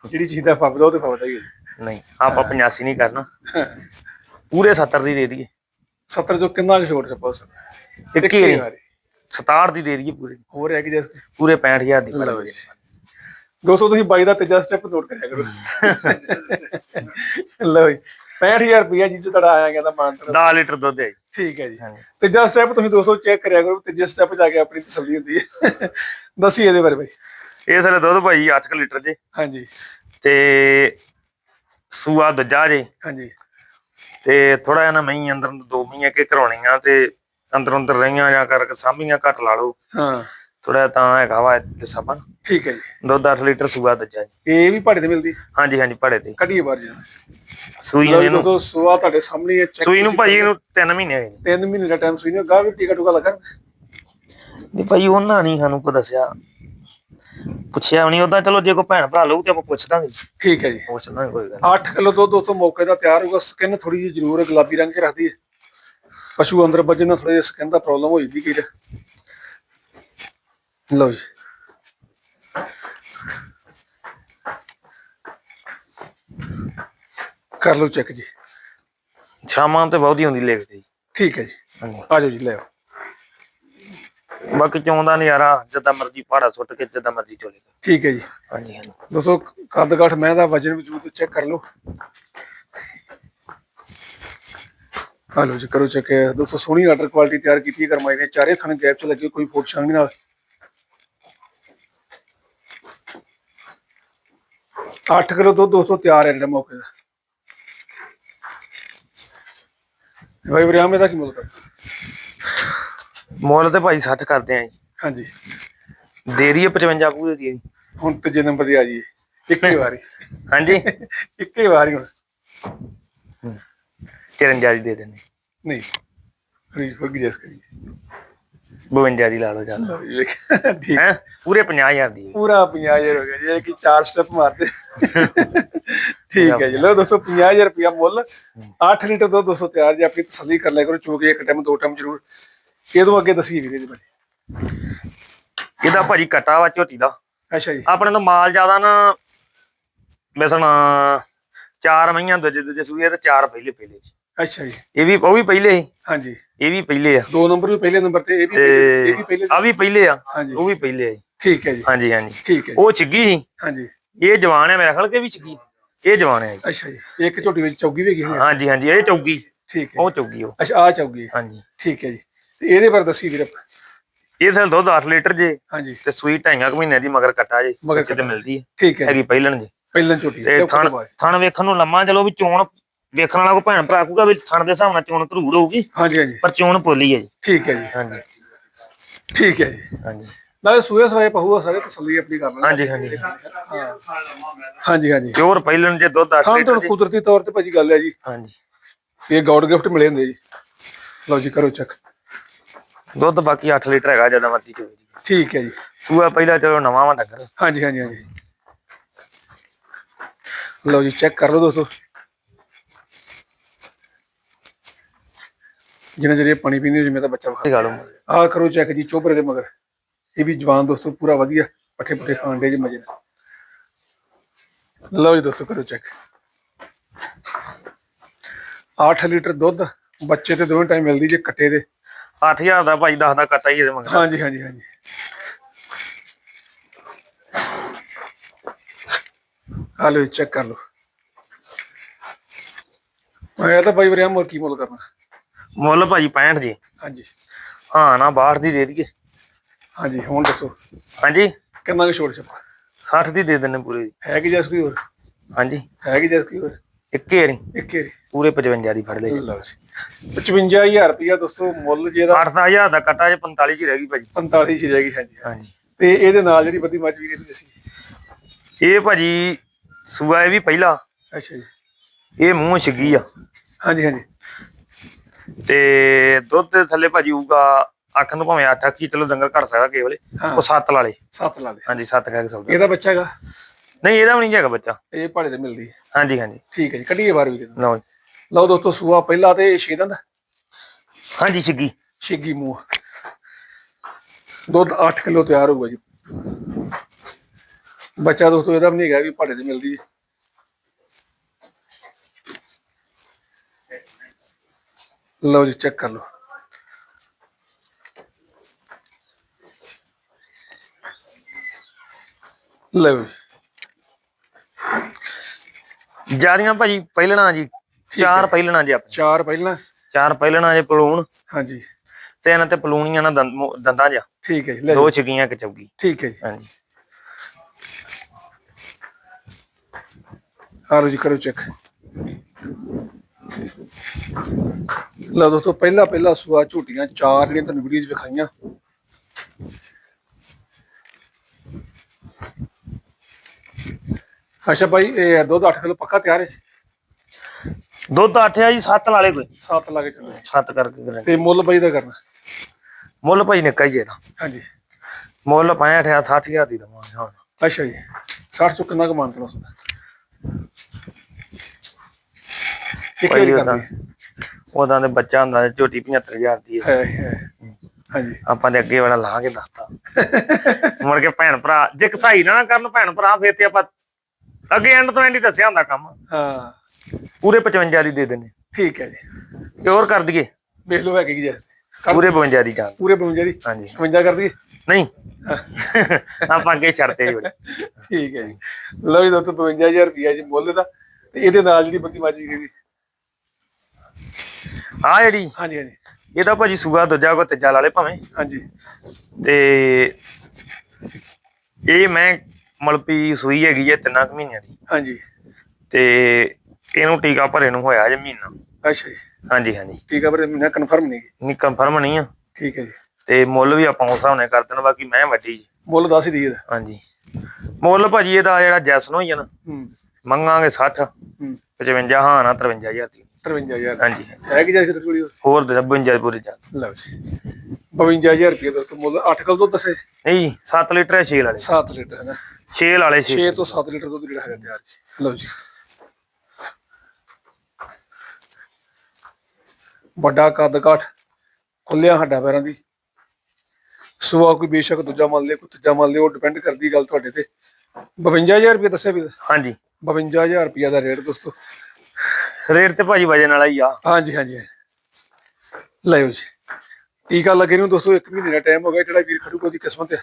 ਜਿਹੜੀ ਚੀਜ਼ ਦਾ ਫੱਬਦਾ ਉਹ ਤੇ ਫੱਬਦਾ ਹੀ ਹੈ ਨਹੀਂ ਆਪਾਂ 85 ਨਹੀਂ ਕਰਨਾ। ਪੂਰੇ 70 ਦੀ ਦੇ ਦਈਏ। 70 ਚੋਂ ਕਿੰਨਾ ਕੁ ਛੋਟ ਸਪੋਸ ਇੱਕ ਹੀ ਨਹੀਂ 67 ਦੀ ਦੇ ਦਈਏ ਪੂਰੇ। ਹੋਰ ਹੈ ਕਿ। ਜੈਸ ਪੂਰੇ 65000 ਦੀ। ਲਓ ਜੀ। ਦੋਸਤੋ ਤੁਸੀਂ ਬਾਈ ਦਾ ਤੀਜਾ ਸਟੈਪ ਨੋਟ ਕਰਿਆ ਕਰੋ। ਲਓ ਜੀ। 65000 ਰੁਪਇਆ ਜੀ ਤੁਹਾਡਾ ਆਇਆ ਗਿਆ ਦਾ ਮਾਨਤਰ 10 ਲੀਟਰ ਦੁੱਧ ਹੈ ਜੀ। ਠੀਕ ਹੈ ਜੀ। ਹਾਂਜੀ। ਤੀਜਾ ਸਟੈਪ ਤੁਸੀਂ ਦੋਸਤੋ ਚੈੱਕ ਕਰਿਆ ਕਰੋ ਤੀਜੇ ਸਟੈਪ ਜਾ ਕੇ ਆਪਣੀ ਤਸੱਲੀ ਹੁੰਦੀ ਹੈ। ਦੱਸੀ ਇਹਦੇ ਬਾਰੇ ਬਾਈ। ਇਹ ਸਾਲੇ ਦੁੱਧ ਭਾਈ 8 ਲੀਟਰ ਜੇ। ਹਾਂਜੀ। ਤੇ ਸੂਆ ਦੂਜਾ ਜੇ। ਹਾਂਜੀ। ਤੇ ਥੋੜਾ ਜਿਹਾ ਨਾ ਮਹੀਂ ਅੰਦਰ ਨੂੰ ਦੋ ਮਹੀਆਂ ਕੇ ਕਰਾਉਣੀਆਂ ਤੇ ਅੰਦਰ ਅੰਦਰ ਰਹੀਆਂ ਜਾਂ ਕਰਕੇ ਸਾਂਭੀਆਂ ਘੱਟ ਲਾ ਲਓ। ਹਾਂ। ਥੋੜਾ ਤਾਂ ਹੈਗਾ ਵਾ ਇਹ ਸਭਾ ਠੀਕ ਹੈ ਜੀ। ਦੁੱਧ 8 ਲੀਟਰ ਸੂਆ ਦੂਜਾ ਜੀ। ਇਹ ਵੀ ਭਾੜੇ ਤੇ ਮਿਲਦੀ? ਹਾਂਜੀ ਹਾਂਜੀ ਪੜੇ ਤੇ। ਕੱਢੀਏ ਬਾਹਰ ਜੀ। ਸੂਈ ਇਹਨੂੰ। ਦੋਸਤੋ ਸੁਆ ਤੁਹਾਡੇ ਸਾਹਮਣੇ ਹੈ ਸੂਈ ਨੂੰ ਭਾਜੀ ਇਹਨੂੰ 3 ਮਹੀਨੇ ਹੋਏ ਨੇ ਤਿੰਨ ਮਹੀਨੇ ਦਾ ਟਾਈਮ ਸੂਈ ਨੇ ਗਾਹ ਵੀ ਟੀਕਾ ਟੁਕਾ ਲੱਗਾ ਨਹੀਂ ਭਾਈ ਉਹਨਾਂ ਨਹੀਂ ਸਾਨੂੰ ਕੋ ਦੱਸਿਆ। ਪੁੱਛਿਆ ਨਹੀਂ ਉਦਾਂ ਚਲੋ ਜੇ ਕੋਈ ਭੈਣ ਭਰਾ ਲਊ ਤੇ ਆਪਾਂ ਪੁੱਛ ਦਾਂਗੇ। ਠੀਕ ਹੈ ਜੀ। ਪੁੱਛ ਦਾਂਗੇ ਕੋਈ ਗੱਲ 8 ਕਿਲੋ ਦੁੱਧ ਦੋਸਤੋ ਮੌਕੇ ਦਾ ਤਿਆਰ ਹੋਊਗਾ ਸਕਿਨ ਥੋੜੀ ਜਿਹੀ ਜ਼ਰੂਰ ਗੁਲਾਬੀ ਰੰਗ 'ਚ ਰੱਖਦੀ ਹੈ। ਪਸ਼ੂ ਅੰਦਰ ਵੱਜਣ ਨਾਲ ਥੋੜੀ ਜਿਹੀ ਸਕਿਨ ਦਾ ਪ੍ਰੋਬਲਮ ਹੋ ਜਾਂਦੀ ਦਾ ਲਓ ਜੀ। ਕਰ ਲਓ ਚੈੱਕ ਜੀ। ਸ਼ਾਮਾਂ ਤੇ ਬਹੁਤੀ ਹੁੰਦੀ ਲੇਖਦੇ ਜੀ। ਠੀਕ ਹੈ ਜੀ। ਆ ਜਾਓ ਜੀ ਲੈ ਆਓ। ਬਾਕੀ ਚੌਂਦਾ ਨਜ਼ਾਰਾ ਜਿੱਦਾਂ ਮਰਜ਼ੀ ਪਹਾੜਾ ਸੁੱਟ ਕੇ ਜਿੱਦਾਂ ਮਰਜ਼ੀ ਚਲੇ ਠੀਕ ਹੈ ਜੀ। ਹਾਂਜੀ ਹਾਂਜੀ। ਦੋਸਤੋ ਕੱਦ ਕਾਠ ਮੈਂ ਦਾ ਵਜਨ ਵਜੂਦ ਚੈੱਕ ਕਰ ਲਓ। ਹਾਲੋ ਜੀ ਕਰੋ ਚੈੱਕ ਦੋਸਤੋ ਸੋਹਣੀ ਆਰਡਰ ਕੁਆਲਿਟੀ ਤਿਆਰ ਕੀਤੀ ਹੈ ਕਰਮਾਈ ਨੇ। ਚਾਰੇ ਥਣ ਗੈਪ ਚ ਲੱਗੇ ਕੋਈ ਫੋਟ ਸ਼ਾਂਗ ਨਾਲ। 8 ਕਿਲੋ ਦੁੱਧ ਦੋਸਤੋ ਤਿਆਰ ਹੈ ਜਿਹੜਾ ਮੌਕੇ ਦਾ। ਭਾਈ ਬਰਿਆਮ ਇਹਦਾ ਕੀ ਮੁੱਲ ਕਰ ਮੁੱਲ ਤੇ ਭਾਈ 60 ਕਰਦੇ ਆਂ ਜੀ। ਹਾਂਜੀ। ਦੇ ਦਈਏ 55 ਪੂਰੇ ਦੀ ਜੀ ਹੁਣ ਤੀਜੇ ਨੰਬਰ ਦੀ ਆ ਜੀ ਇੱਕੇ ਵਾਰੀ। ਹਾਂਜੀ। ਇੱਕੇ ਵਾਰੀ ਹੁਣ। 54 ਦੀ ਦੇ ਦਿੰਦੇ। ਨਹੀਂ ਖਰੀਦ ਫੋਗੀ ਜੈਸ ਕਰੀਏ 52 ਦੀ ਲਾ ਲਓ ਚੱਲ ਲਓ ਜੀ ਵੇਖ, ਠੀਕ। ਹੈ? ਪੂਰੇ 50000 ਦੀ। ਪੂਰਾ 50000 ਹੋ ਗਿਆ ਜੀ ਇਹ ਕਿ ਚਾਰ ਸਟੈਪ ਮਾਰਦੇ। ਠੀਕ ਹੈ ਜੀ। ਲਓ ਦੋਸਤੋ 50000 ਰੁਪਇਆ ਮੁੱਲ। 8 ਲੀਟਰ ਦੁੱਧ ਦੋਸਤੋ ਤਿਆਰ ਜੀ ਆਪਣੀ ਤਸੱਲੀ ਕਰ ਲਿਆ ਕਰੋ ਚੋਕੇ ਇੱਕ ਟਾਈਮ ਦੋ ਟਾਈਮ ਜ਼ਰੂਰ। ਇਹਦੋਂ ਅੱਗੇ ਦੱਸੀਏ ਵੀਰੇ ਜੀ ਬਾਰੇ ਇਹਦਾ ਭਾਜੀ ਕਟਾ ਵਾ ਝੋਟੀ ਦਾ। ਅੱਛਾ ਜੀ। ਆਪਣੇ ਤੋਂ ਮਾਲ ਜ਼ਿਆਦਾ ਨਾ ਵੈਸਣ ਚਾਰ ਮਹੀਆਂ ਦੂਜੇ ਦੂਜੇ ਸੂਏ ਤੇ ਚਾਰ ਪਹਿਲੇ ਪਹਿਲੇ ਜੀ। ਅੱਛਾ ਜੀ। ਇਹ ਵੀ ਉਹ ਵੀ ਪਹਿਲੇ ਸੀ ਹਾਂਜੀ। ਇਹ ਵੀ ਪਹਿਲੇ ਆ। ਦੋ ਨੰਬਰ ਵੀ ਪਹਿਲੇ ਨੰਬਰ ਤੇ ਇਹ ਵੀ ਇਹ ਵੀ ਪਹਿਲੇ ਆ ਵੀ ਪਹਿਲੇ ਆ। ਉਹ ਵੀ ਪਹਿਲੇ ਆ। ਠੀਕ ਹੈ ਜੀ। ਹਾਂਜੀ ਹਾਂਜੀ। ਠੀਕ ਹੈ ਉਹ ਚਿੱਗੀ ਸੀ। ਹਾਂਜੀ। ਇਹ ਜਵਾਨ ਹੈ ਮੇਰਾ ਖਿਆਲ ਕਿ ਵੀ ਚਿੱਗੀ ਇਹ ਜਵਾਨ ਹੈ। ਅੱਛਾ ਜੀ। ਇੱਕ ਝੋਟੀ ਵਿੱਚ ਚੌਗੀ ਵੀ ਹੈਗੀ ਹਾਂਜੀ ਹਾਂਜੀ। ਇਹ ਚੌਗੀ। ਠੀਕ ਹੈ। ਉਹ ਚੌਗੀ ਉਹ। ਅੱਛਾ ਆ ਚੌਗੀ। ਹਾਂਜੀ। ਠੀਕ ਹੈ ਜੀ। ਤੇ ਇਹਦੇ ਬਾਰੇ ਦੱਸੀ ਵੀਰ ਆਪਾਂ। ਇਹ ਥਲ ਦੁੱਧ 8 ਲੀਟਰ ਜੇ। ਹਾਂਜੀ। ਤੇ ਸੂਈ ਢਾਈਆਂ ਕੁ ਮਹੀਨੇ ਦੀ ਮਗਰ ਕੱਟਾ ਜੇ। ਮਗਰ ਕਿਤੇ ਮਿਲਦੀ ਹੈ ਠੀਕ ਹੈ। ਜੀ ਹੈਗੀ ਪਹਿਲਣ ਜੀ। ਪਹਿਲਾਂ ਝੋਟੀ। ਤੇ ਥਣ ਵੇਖਣ ਨੂੰ ਲੰਮਾ ਚਲੋ ਵੀ ਚੋਣ ਵੇਖਣ ਵਾਲਾ ਕੋ ਭੈਣ ਭਰਾ ਕੂਗਾ ਵੀ ਥਣ ਦੇ ਹਿਸਾਬ ਨਾਲ ਚੋਣ ਧਰੂੜ ਹੋਊਗੀ ਹਾਂਜੀ ਹਾਂਜੀ। ਪਰ ਚੋਣ ਪੋਲੀ ਹੈ ਜੀ। ਠੀਕ ਹੈ ਜੀ। ਹਾਂਜੀ। ਠੀਕ ਹੈ ਜੀ। ਹਾਂਜੀ। ਨਾਲੇ ਸੂਏ ਸਵਾਏ ਪਹੂਆ ਸਾਰੇ ਤਸੱਲੀ ਆਪਣੀ ਕਰ ਲੈਣਾ। ਹਾਂਜੀ ਹਾਂਜੀ ਹਾਂਜੀ। ਹਾਂਜੀ ਪਿਓਰ ਪਹਿਲਣ ਜੇ ਦੁੱਧ 8 ਹਾਂ ਲੀਟਰ ਤਾਂ ਜੀ। ਕੁਦਰਤੀ ਤੌਰ ਤੇ ਭਾਜੀ ਗੱਲ ਹੈ ਜੀ। ਹਾਂਜੀ। ਇਹ ਗੌਡ ਗਿਫਟ ਮਿਲੇ ਹੁੰਦੇ ਜੀ। ਲਓ ਜੀ ਕਰੋ ਚੈੱਕ। ਦੁੱਧ ਬਾਕੀ 8 ਲੀਟਰ ਹੈਗਾ ਜ਼ਿਆਦਾ ਮਰਜ਼ੀ ਦੀ ਠੀਕ ਹੈ ਜੀ। ਸੂਆ ਪਹਿਲਾਂ ਚਲੋ ਨਵਾਂ ਵਾ ਡੰਗਰ ਹਾਂਜੀ ਹਾਂਜੀ ਹਾਂਜੀ। ਲਓ ਜੀ ਚੈੱਕ ਕਰ ਲਓ ਦੋਸਤੋ। ਜਿੰਨਾ ਜਿਹੜੇ ਪਾਣੀ ਪੀਂਦੇ ਜਿਵੇਂ ਤਾਂ ਬੱਚਾ ਇਹ ਗੱਲ ਆ ਕਰੋ ਚੈੱਕ ਜੀ ਚੋਬਰੇ ਦੇ ਮਗਰ। ਇਹ ਵੀ ਜਵਾਨ ਦੋਸਤੋ ਪੂਰਾ ਵਧੀਆ ਪੱਠੇ ਪੁੱਠੇ ਖਾਣ ਦੇ ਜੀ ਮਜੇ ਨਾਲ। ਲਓ ਜੀ ਦੋਸਤੋ ਕਰੋ ਚੈੱਕ। 8 ਲੀਟਰ ਦੁੱਧ ਬੱਚੇ ਤੇ ਦੋਵੇਂ ਟਾਈਮ ਮਿਲਦੀ ਜੇ ਕੱਟੇ ਦੇ। 8000 ਦਾ ਭਾਈ 10 ਦਾ ਕੱਟਾ ਹੀ ਇਹਦੇ ਮਗਰ। ਹਾਂਜੀ ਹਾਂਜੀ ਹਾਂਜੀ। ਆ ਲਓ ਚੈੱਕ ਕਰ ਲਓ। ਮੈਂ ਤਾਂ ਬਾਈ ਵਰਿਆ ਮੋਰ ਕੀ ਮੁੱਲ ਕਰਨਾ? ਮੁੱਲ ਭਾਜੀ 65 ਜੀ। ਹਾਂਜੀ। ਹਾਂ ਨਾ 62 ਦੀ ਦੇ ਦਈਏ। ਹਾਂਜੀ ਹੁਣ ਦੱਸੋ। ਹਾਂਜੀ। ਕਿੰਨਾ ਕੁ ਛੋੜ ਛਪਾ 60 ਦੀ ਦੇ ਦਿੰਨੇ ਪੂਰੇ ਹੈ ਕਿ ਜੈਸ ਕੋਈ ਹੋਰ? ਹਾਂਜੀ। ਹੈ ਕਿ ਜੈਸ ਕੋਈ ਹੋਰ? ਇੱਕੇ ਵਾਰੀ। ਇੱਕ ਏਰੀ ਪੂਰੇ 55 ਦੀ ਫੜ ਲਈ ਲਓ ਜੀ। 55000 ਰੁਪਇਆ ਦੋਸਤੋ ਮੁੱਲ ਜੇ ਦਾ 8000 ਦਾ ਕੱਟਾ ਜੇ 45 ਚ ਰਹਿ ਗਈ ਭਾਜੀ। 45 ਚ ਰਹਿ ਗਈ ਹਾਂਜੀ ਹਾਂਜੀ। ਤੇ ਇਹਦੇ ਨਾਲ ਜਿਹੜੀ ਬੱਦੀ ਮੱਝ ਵੀ ਨਹੀਂ ਦੱਸੀ। ਇਹ ਭਾਜੀ ਸੂਆ ਇਹ ਵੀ ਪਹਿਲਾ। ਅੱਛਾ ਜੀ। ਇਹ ਮੂੰਹ ਛਿੱਗੀ ਆ। ਹਾਂਜੀ ਹਾਂਜੀ। ਤੇ ਦੁੱਧ ਦੇ ਥੱਲੇ ਭਾਜੀ ਹੋਊਗਾ ਅੱਖ ਨੂੰ ਭਾਵੇਂ 8 ਅੱਖੀ ਚਲੋ ਦੰਗਲ ਘੜ ਸਕਦਾ ਕੇਵਲੇ ਹਾਂ। ਉਹ 7 ਲਾ ਲੇ। ਸੱਤ ਲਾ ਦੇ ਹਾਂਜੀ 7 ਕਹਿ ਕੇ ਸੌਦਾ ਇਹਦਾ ਬੱਚਾ ਹੈਗਾ? ਨਹੀਂ ਇਹਦਾ ਵੀ ਨਹੀਂ ਹੈਗਾ ਬੱਚਾ। ਇਹ ਭਾੜੇ ਤੇ ਮਿਲਦੀ ਹਾਂਜੀ ਹਾਂਜੀ। ਠੀਕ ਹੈ ਜੀ ਕੱਢੀਏ ਬਾਹਰ ਵੀ। ਲਓ ਜੀ। ਲਓ ਦੋਸਤੋ ਸੂਆ ਪਹਿਲਾ ਤੇ ਛੇ ਦੰਦ। ਹਾਂਜੀ ਛਿੱਗੀ। ਛਿੱਗੀ ਮੂੰਹ। ਦੁੱਧ 8 ਕਿਲੋ ਤਿਆਰ ਹੋਊਗਾ ਜੀ। ਬੱਚਾ ਦੋਸਤੋ ਇਹਦਾ ਵੀ ਨਹੀਂ ਹੈਗਾ ਵੀ ਭਾੜੇ ਤੇ ਮਿਲਦੀ ਹੈ। ਲਓ ਜੀ ਚੈੱਕ ਕਰ ਲਓ। ਲਓ ਜੀ। ਜਿਆਦੀਆਂ ਭਾਜੀ ਪਹਿਲਣਾ ਜੀ। ਚਾਰ ਪਹਿਲਣਾ ਜੀ ਆਪਣੇ। ਚਾਰ ਪਹਿਲਾਂ। ਚਾਰ ਪਹਿਲਣਾ ਜੇ ਪਲੂਣ ਹਾਂਜੀ। ਤਿੰਨ ਤੇ ਪਲੂਣੀਆਂ ਨਾ ਦੰਦ- ਜਿਹਾ। ਠੀਕ ਹੈ ਜੀ ਲੈ ਦੋ ਜਾਓ। ਛਿੱਗੀਆਂ ਇੱਕ ਚੌਗੀ ਠੀਕ ਹੈ ਜੀ। ਹਾਂਜੀ। ਆ ਲਓ ਜੀ ਕਰੋ ਚੈੱਕ ਲਓ ਦੋਸਤੋ ਪਹਿਲਾ ਪਹਿਲਾ ਸੂਆ ਝੂਟੀਆਂ ਚਾਰ ਜਿਹੜੀਆਂ ਤੁਹਾਨੂੰ ਵੀਡੀਓ 'ਚ ਵਿਖਾਈਆਂ। ਅੱਛਾ ਭਾਈ ਇਹ ਦੁੱਧ 8 ਕਿਲੋ ਪੱਕਾ ਤਿਆਰ ਹੈ? ਦੁੱਧ 8 ਆ ਜੀ 7 ਲਾ ਲੇ ਕੋਈ 7 ਲਾ ਕੇ ਚੱਲੋ 7 ਕਰਕੇ ਗਰੰਟੀ ਤੇ ਮੁੱਲ ਬਾਈ ਦਾ ਕਰਨਾ? ਮੁੱਲ ਭਾਈ ਨਿੱਕਾ ਹੀ ਇਹਦਾ। ਹਾਂਜੀ। ਮੁੱਲ 65 ਆ 60000 ਦੀ ਦਵਾਂਗੇ ਹੁਣ ਅੱਛਾ ਜੀ। 60 ਚੋਂ ਕਿੰਨਾ ਕਮਾਨ ਤਲਾ ਹੁੰਦਾ? ਵਾਰੀ ਉਹਦਾ ਕਰਦੀ ਉਹਦਾ ਦੇ ਬੱਚਾ ਹੁੰਦਾ ਝੋਟੀ 75000 ਦੀ ਹੈ। ਹਾਂਜੀ। ਆਪਾਂ ਦੇ ਅੱਗੇ ਵਾਲਾ ਲਾ ਕੇ ਦੱਸਤਾ। ਮੁੜ ਕੇ ਭੈਣ ਭਰਾ ਜੇ ਕਸਾਈ ਨਾ ਕਰਨ ਭੈਣ ਭਰਾ ਫੇਰ ਤੇ ਆਪਾਂ ਅੱਗੇ ਐਂਡ ਤੋਂ ਐਂਡ ਹੀ ਦੱਸਿਆ ਹੁੰਦਾ ਕੰਮ। ਹਾਂ। ਪੂਰੇ 55 ਦੀ ਦੇ ਦਿੰਦੇ। ਠੀਕ ਹੈ ਜੀ। ਪਿਓਰ ਕਰ ਦਈਏ। ਵੇਖ ਲਓ ਹੈ ਕਿ ਜੈਸ ਪੂਰੇ 52 ਦੀ ਜਾਨ ਪੂਰੇ 52 ਦੀ। ਹਾਂਜੀ। 52 ਕਰ ਦਈਏ? ਨਹੀਂ। ਆਪਾਂ ਅੱਗੇ ਛੱਡਤੇ ਜੀ ਠੀਕ ਹੈ ਜੀ। ਲਓ ਜੀ ਦੋਸਤੋ 55000 ਰੁਪਿਆ ਜੀ ਮੁੱਲ ਦਾ। ਤੇ ਇਹਦੇ ਨਾਲ ਜਿਹੜੀ ਬੱਤੀ ਮਾਜੀ ਗਈ ਆ ਜਿਹੜੀ? ਹਾਂਜੀ ਹਾਂਜੀ। ਇਹਦਾ ਭਾਜੀ ਸੂਆ ਦੂਜਾ ਕੋ ਤੀਜਾ ਲਾ ਲੇ ਭਾਵੇਂ। ਹਾਂਜੀ। ਤੇ ਇਹ ਮੈਂ ਮਲਪੀ ਸੂਈ ਹੈਗੀ ਹੈ ਤਿੰਨਾਂ ਕੁ ਮਹੀਨਿਆਂ ਦੀ। ਹਾਂਜੀ। ਤੇ ਇਹਨੂੰ ਟੀਕਾ ਭਰੇ ਨੂੰ ਹੋਇਆ ਜੇ ਮਹੀਨਾ। ਅੱਛਾ ਜੀ। ਹਾਂਜੀ ਹਾਂਜੀ। ਠੀਕ ਹੈ ਪਰ ਮਹੀਨਾ ਕਨਫਰਮ ਨਹੀਂ। ਨਹੀਂ ਕੰਫਰਮ ਨਹੀਂ ਆ। ਠੀਕ ਹੈ ਜੀ। ਤੇ ਮੁੱਲ ਵੀ ਆਪਾਂ ਉਸ ਹਿਸਾਬ ਨਾਲ ਕਰ ਦੇਣਾ ਬਾਕੀ ਮੈਂ ਵੱਡੀ ਜੀ। ਮੁੱਲ ਦੱਸ ਹੀ ਦਈਏ ਇਹਦਾ। ਹਾਂਜੀ। ਮੁੱਲ ਭਾਜੀ ਇਹਦਾ ਜਿਹੜਾ ਜੈਸਨ ਹੋਈ ਆ ਨਾ ਹੂੰ। ਮੰਗਾਂਗੇ 60 ਹੂੰ। 55 ਹਾਂ ਨਾ 53000 ਦੀ। 53000 ਹਾਂਜੀ। ਹੈ ਕਿ ਜੈਸ ਕਿਤੇ ਕੋਲ ਹੋਰ ਦੇ 52 ਪੂਰੇ ਜਾ ਲਓ ਜੀ। 52000 ਰੁਪਏ ਦੋਸਤੋ ਮੁੱਲ 8 ਕਿਲੋ ਦੁੱਧ ਦੱਸੇ? ਨਹੀਂ 7 ਲੀਟਰ ਹੈ 6 ਵਾਲੇ। 7 ਲੀਟਰ ਹੈ ਨਾ? 6 ਵਾਲੇ 6 6 ਤੋਂ 7 ਲੀਟਰ ਦੁੱਧ ਜਿਹੜਾ ਹੈਗਾ ਤਿਆਰ ਜੀ। ਲਓ ਜੀ। ਵੱਡਾ ਕੱਦ ਕਾਠ ਖੁੱਲਿਆ ਹੱਡਾਂ ਪੈਰਾਂ ਦੀ। ਸੁਆ ਕੋਈ ਬੇਸ਼ੱਕ ਦੂਜਾ ਮੰਨ ਲੇ ਕੋਈ ਤੀਜਾ ਮੰਨ ਲੇ ਉਹ ਡਿਪੈਂਡ ਕਰਦੀ ਗੱਲ ਤੁਹਾਡੇ ਤੇ। 52000 ਰੁਪਏ ਦੱਸਿਆ ਵੀ ਹਾਂਜੀ। 52000 ਰੁਪਏ ਦਾ ਰੇਟ ਦੋਸਤੋ। ਰੇਟ ਤੇ ਭਾਜੀ ਵਜਨ ਵਾਲਾ ਹੀ ਆ। ਹਾਂਜੀ ਹਾਂਜੀ। ਲਿਓ ਜੀ। ਟੀਕਾ ਲੱਗੇ ਨੂੰ ਦੋਸਤੋ 1 ਮਹੀਨੇ ਦਾ ਟਾਈਮ ਹੋ ਗਿਆ ਜਿਹੜਾ ਵੀਰ ਖੜੂਗਾ ਦੀ ਕਿਸਮਤ ਹੈ